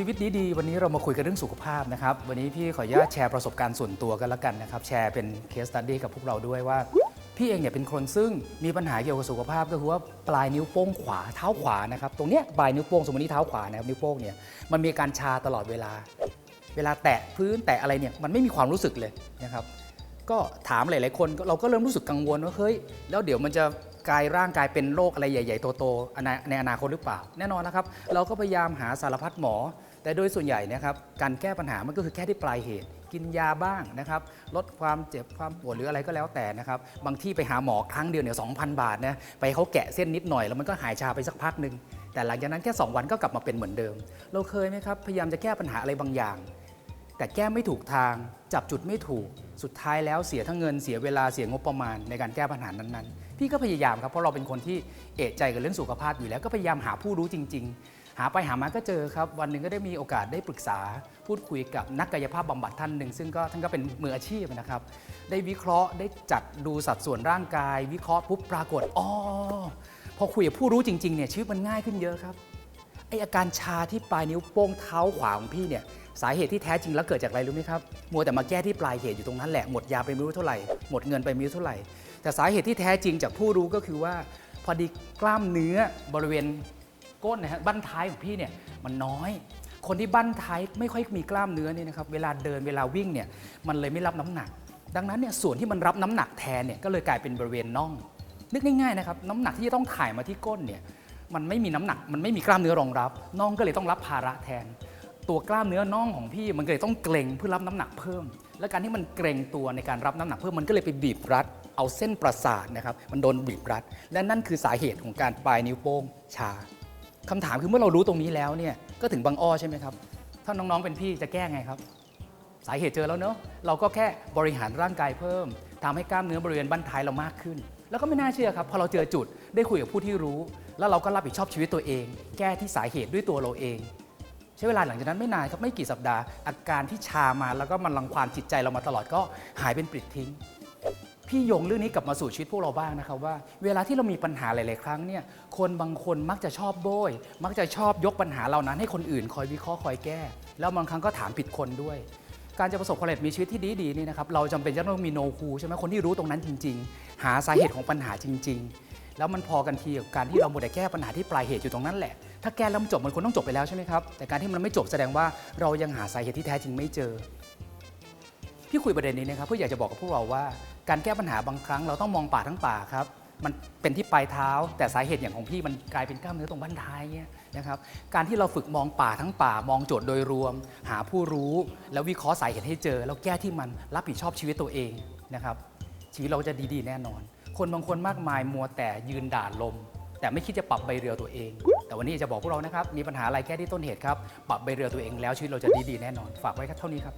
ชีวิตดีๆวันนี้เรามาคุยกันเรื่องสุขภาพนะครับ วันนี้พี่ขออนุญาตแชร์ประสบการณ์ส่วนตัวกันละกันนะครับ แชร์เป็นเคสตัดดี้กับพวกเราด้วยว่า พี่เองเนี่ยเป็นคนซึ่งมีปัญหาเกี่ยวกับสุขภาพก็คือว่าปลายนิ้วโป้งขวาเท้าขวานะครับ ตรงเนี้ยปลายนิ้วโป้งสมมตินี่เท้าขวานะครับนิ้วโป้งเนี่ยมันมีการชาตลอดเวลา เวลาแตะพื้นแตะอะไรเนี่ยมันไม่มีความรู้สึกเลยนะครับ ก็ถามหลายๆคนเราก็เริ่มรู้สึกกังวลว่าเฮ้ยแล้วเดี๋ยวมันจะกลายร่างกายเป็นโรคอะไรใหญ่ ๆ โตๆในในอนาคตหรือเปล่า แน่นอนนะครับ เราก็พยายามหาสารพัดหมอ แต่โดยส่วนใหญ่นะครับการแก้ปัญหามันก็คือแค่ที่ปลายเหตุ กินยาบ้างนะครับ ลดความเจ็บความปวดหรืออะไรก็แล้วแต่นะครับบางที่ไปหาหมอครั้งเดียวเนี่ยสองพบาทนะไปเขาแกะเส้นนิดหน่อยแล้วมันก็หายชาไปสักพักหนึ่งแต่หลังจากนั้นแค่ 2 วันก็กลับมาเป็นเหมือนเดิม เราเคยไหมครับพยายามจะแก้ปัญหาอะไรบางอย่าง แต่แก้ไม่ถูกทาง จับจุดไม่ถูกสุดท้ายแล้วเสียทั้งเงินเสียเวลาเสียงบประมาณในการแก้ปัญหานั้นๆ พี่ก็พยายามครับเพราะเราเป็นคนที่เอะใจกับเรื่องสุขภาพอยู่แล้วก็พยายามหาผู้รู้จริงๆ หาไปหามาก็เจอครับ วันหนึ่งก็ได้มีโอกาสได้ปรึกษา พูดคุยกับนักกายภาพบำบัดท่านหนึ่ง ซึ่งก็ท่านก็เป็นมืออาชีพนะครับ ได้วิเคราะห์ได้จัดดูสัดส่วนร่างกาย วิเคราะห์ปุ๊บปรากฏอ๋อพอคุยกับผู้รู้จริงๆเนี่ยชีวิตมันง่ายขึ้นเยอะครับไออาการชาที่ปลายนิ้วโป้งเท้าขวาของพี่เนี่ยสาเหตุที่แท้จริงแล้วเกิดจากอะไรรู้ไหมครับ มัวแต่มาแก้ที่ปลายเหตุอยู่ตรงนั้นแหละ หมดยาไปไม่รู้เท่าไหร่ หมดเงินไปไม่รู้เท่าไหร่ แต่สาเหตุที่แท้จริงจากผู้รู้ก็คือว่า พอดีกล้ามเนื้อบริเวณ ก้นนะฮะบั้นท้ายของพี่เนี่ยมันน้อย คนที่บั้นท้ายไม่ค่อยมีกล้ามเนื้อเนี่ยนะครับเวลาเดินเวลาวิ่งเนี่ยมันเลยไม่รับน้ำหนัก ดังนั้นเนี่ยส่วนที่มันรับน้ำหนักแทนเนี่ยก็เลยกลายเป็นบริเวณน่อง นึกง่ายๆนะครับน้ำหนักที่จะต้องถ่ายมาที่ก้นเนี่ยมันไม่มีน้ำหนักมันไม่มีกล้ามเนื้อรองรับน่องก็เลยต้องรับภาระแทน ตัวกล้ามเนื้อน่องของพี่มันก็เลยต้องเกร็งเพื่อรับน้ำหนักเพิ่ม และการที่มันเกร็งตัวในการรับน้ำหนักเพิ่มมันก็เลยไปบีบรัดเอาเส้นประสาทนะครับมันโดนบีบรัด และนั่นคือสาเหตุของการปลายนิ้วโป้งชา คำถามคือเมื่อเรารู้ตรงนี้แล้วเนี่ยก็ถึงบางอ้อใช่ไหมครับ ถ้าน้องๆเป็นพี่จะแก้ไงครับ สาเหตุเจอแล้วเนอะเราก็แค่บริหารร่างกายเพิ่มทำให้กล้ามเนื้อบริเวณบั้นท้ายเรามากขึ้น แล้วก็ไม่น่าเชื่อครับพอเราเจอจุดได้คุยกับผู้ที่รู้ แล้วเราก็รับผิดชอบชีวิตตัวเอง แก้ที่สาเหตุด้วยตัวเราเอง ใช้เวลาหลังจากนั้นไม่นานครับไม่กี่สัปดาห์ อาการที่ชามาแล้วก็มันรังควานจิตใจเรามาตลอดก็หายเป็นปลิดทิ้ง พี่ยงเรื่องนี้กลับมาสู่ชีวิตพวกเราบ้างนะครับว่า เวลาที่เรามีปัญหาหลาย ๆ ครั้งเนี่ยคนบางคนมักจะชอบโบย มักจะชอบยกปัญหาเหล่านั้นให้คนอื่นคอยวิเคราะห์คอยแก้ แล้วบางครั้งก็ถามผิดคนด้วย การจะประสบความสำเร็จมีชีวิตที่ดีดี ๆ นี่นะครับเราจำเป็นจะต้องมีโนคูใช่ไหมคนที่รู้ตรงนั้นจริง ๆ หาสาเหตุของปัญหาจริง ๆ แล้วมันพอกันทีกับการที่เราหมดแต่แก้ปัญหาที่ปลายเหตุอยู่ตรงนั้นแหละ ถ้าแก้แล้วมันจบมันควรต้องจบไปแล้วใช่ไหมครับแต่การที่มันไม่จบแสดงว่าเรายังหาสาเหตุที่แท้จริงไม่เจอ พี่คุยประเด็นนี้นะครับเพื่ออยากจะบอกกับพวกเราว่า การแก้ปัญหาบางครั้งเราต้องมองป่าทั้งป่าครับ มันเป็นที่ปลายเท้า แต่สาเหตุอย่างของพี่มันกลายเป็นกล้ามเนื้อตรงบั้นท้ายเงี้ยนะครับการที่เราฝึกมองป่าทั้งป่ามองโจทย์โดยรวม หาผู้รู้ แล้ววิเคราะห์สาเหตุให้เจอ แล้วแก้ที่มันรับผิดชอบชีวิตตัวเองนะครับชีวิตเราจะดีๆ แน่นอน คนบางคนมากมายมัวแต่ยืนด่าลม แต่ไม่คิดจะปรับใบเรือตัวเอง แต่วันนี้จะบอกพวกเรานะครับมีปัญหาอะไรแก้ที่ต้นเหตุครับปรับใบเรือตัวเองแล้วชีวิตเราจะดีๆแน่นอน ฝากไว้แครับเท่านี้ครับ